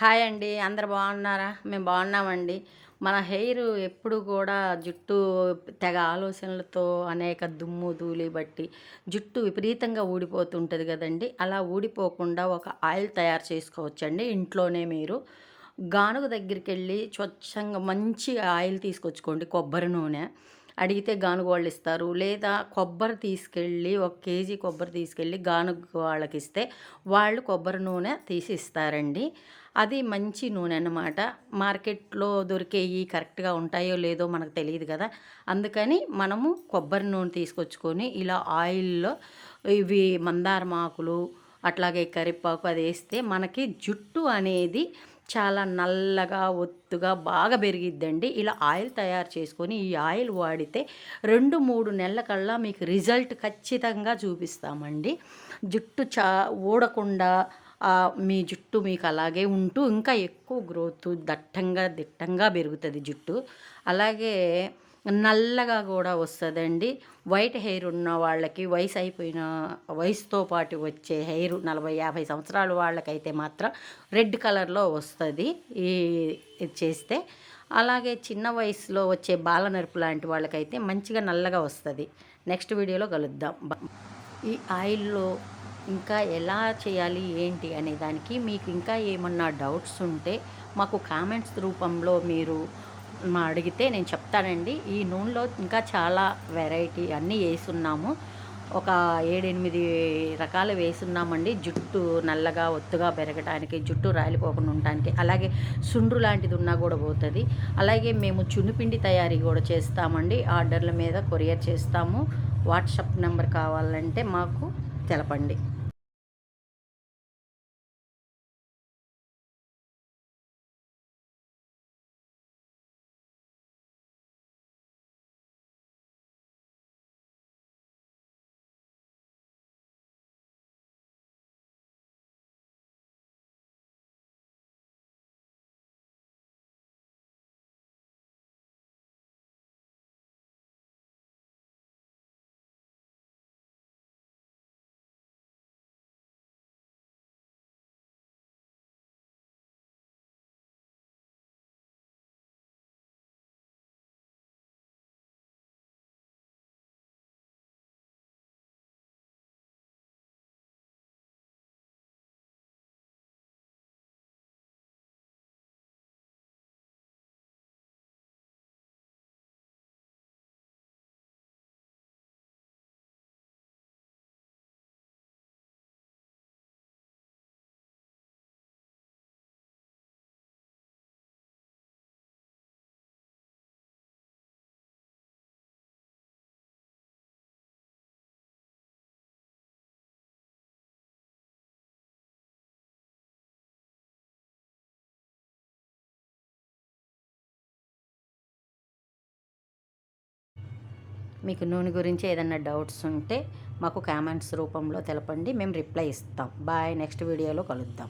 Hi అండి అందరు బాగున్నారా? మేము బాగున్నామండి. మన హెయిర్ ఎప్పుడు కూడా జుట్టు తెగ ఆలోచనలతో అనేక దుమ్ము ధూళి బట్టి జుట్టు విపరీతంగా ఊడిపోతుంటుంది కదండి. అలా ఊడిపోకుండా ఒక ఆయిల్ తయారు చేసుకోవచ్చండి ఇంట్లోనే మీరు. గానుగ దగ్గరికి వెళ్ళి స్వచ్ఛంగా మంచి ఆయిల్ తీసుకొచ్చుకోండి కొబ్బరి నూనె. అడిగితే గానుగ వాళ్ళు ఇస్తారు. లేదా కొబ్బరి తీసుకెళ్ళి ఒక కేజీ కొబ్బరి తీసుకెళ్ళి గానుగ వాళ్ళకి ఇస్తే వాళ్ళు కొబ్బరి నూనె తీసి ఇస్తారండి. అది మంచి నూనె అన్నమాట. మార్కెట్లో దొరికేవి కరెక్ట్గా ఉంటాయో లేదో మనకు తెలియదు కదా. అందుకని మనము కొబ్బరి నూనె తీసుకొచ్చుకొని ఇలా ఆయిల్లో ఇవి మందారమాకులు అట్లాగే కరివేపాకు అది వేస్తే మనకి జుట్టు అనేది చాలా నల్లగా ఒత్తుగా బాగా పెరిగిద్దండి. ఇలా ఆయిల్ తయారు చేసుకొని ఈ ఆయిల్ వాడితే రెండు మూడు నెలల కల్లా మీకు రిజల్ట్ ఖచ్చితంగా చూపిస్తామండి. జుట్టు చా ఊడకుండా మీ జుట్టు మీకు అలాగే ఉంటూ ఇంకా ఎక్కువ గ్రోత్ దట్టంగా దిట్టంగా పెరుగుతుంది జుట్టు. అలాగే నల్లగా కూడా వస్తుందండి. వైట్ హెయిర్ ఉన్న వాళ్ళకి వయసు అయిపోయిన వయసుతో పాటు వచ్చే హెయిర్ నలభై యాభై సంవత్సరాల వాళ్ళకైతే మాత్రం రెడ్ కలర్లో వస్తుంది. ఈ ఇది చేస్తే అలాగే చిన్న వయసులో వచ్చే బాలనరుపు లాంటి వాళ్ళకైతే మంచిగా నల్లగా వస్తుంది. నెక్స్ట్ వీడియోలో కలుద్దాం. ఈ ఆయిల్లో ఇంకా ఎలా చేయాలి ఏంటి అనే దానికి మీకు ఇంకా ఏమన్నా డౌట్స్ ఉంటే మాకు కామెంట్స్ రూపంలో మీరు మా అడిగితే నేను చెప్తానండి. ఈ నూనెలో ఇంకా చాలా వెరైటీ అన్నీ వేసున్నాము. ఒక ఏడెనిమిది రకాలు వేసున్నామండి. జుట్టు నల్లగా ఒత్తుగా పెరగడానికి జుట్టు రాలిపోకుండా ఉండటానికి. అలాగే సుండ్రు లాంటిది ఉన్నా కూడా పోతుంది. అలాగే మేము చున్నుపిండి తయారీ కూడా చేస్తామండి. ఆర్డర్ల మీద కొరియర్ చేస్తాము. వాట్సాప్ నెంబర్ కావాలంటే మాకు తెలపండి. మీకు నూనె గురించి ఏదైనా డౌట్స్ ఉంటే మాకు కామెంట్స్ రూపంలో తెలపండి. మేము రిప్లై ఇస్తాం. బాయ్. నెక్స్ట్ వీడియోలో కలుద్దాం.